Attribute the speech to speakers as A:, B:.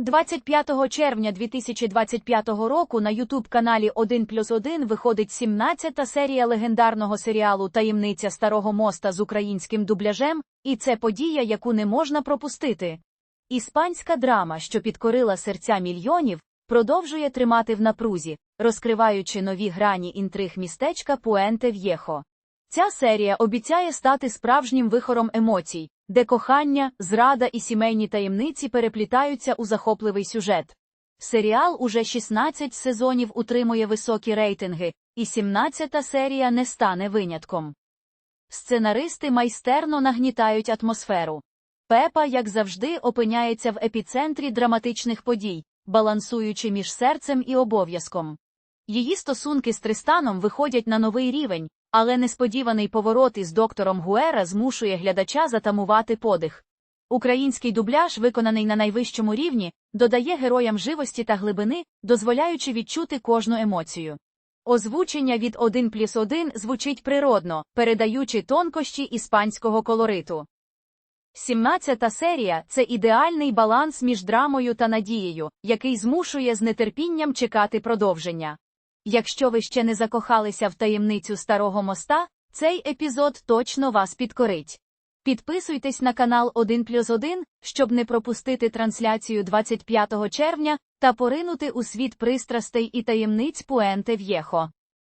A: 25 червня 2025 року на ютуб-каналі 1 плюс 1 виходить 17-та серія легендарного серіалу Таємниця Старого моста з українським дубляжем, і це подія, яку не можна пропустити. Іспанська драма, що підкорила серця мільйонів, продовжує тримати в напрузі, розкриваючи нові грані інтриг містечка Пуенте В'єхо. Ця серія обіцяє стати справжнім вихором емоцій, де кохання, зрада і сімейні таємниці переплітаються у захопливий сюжет. Серіал уже 16 сезонів утримує високі рейтинги, і 17-та серія не стане винятком. Сценаристи майстерно нагнітають атмосферу. Пепа, як завжди, опиняється в епіцентрі драматичних подій, балансуючи між серцем і обов'язком. Її стосунки з Тристаном виходять на новий рівень, але несподіваний поворот із доктором Гуера змушує глядача затамувати подих. Український дубляж, виконаний на найвищому рівні, додає героям живості та глибини, дозволяючи відчути кожну емоцію. Озвучення від 1 плюс 1 звучить природно, передаючи тонкощі іспанського колориту. 17-та серія це ідеальний баланс між драмою та надією, який змушує з нетерпінням чекати продовження. Якщо ви ще не закохалися в таємницю старого моста, цей епізод точно вас підкорить. Підписуйтесь на канал 1 плюс 1, щоб не пропустити трансляцію 25 червня та поринути у світ пристрастей і таємниць Пуенте В'єхо.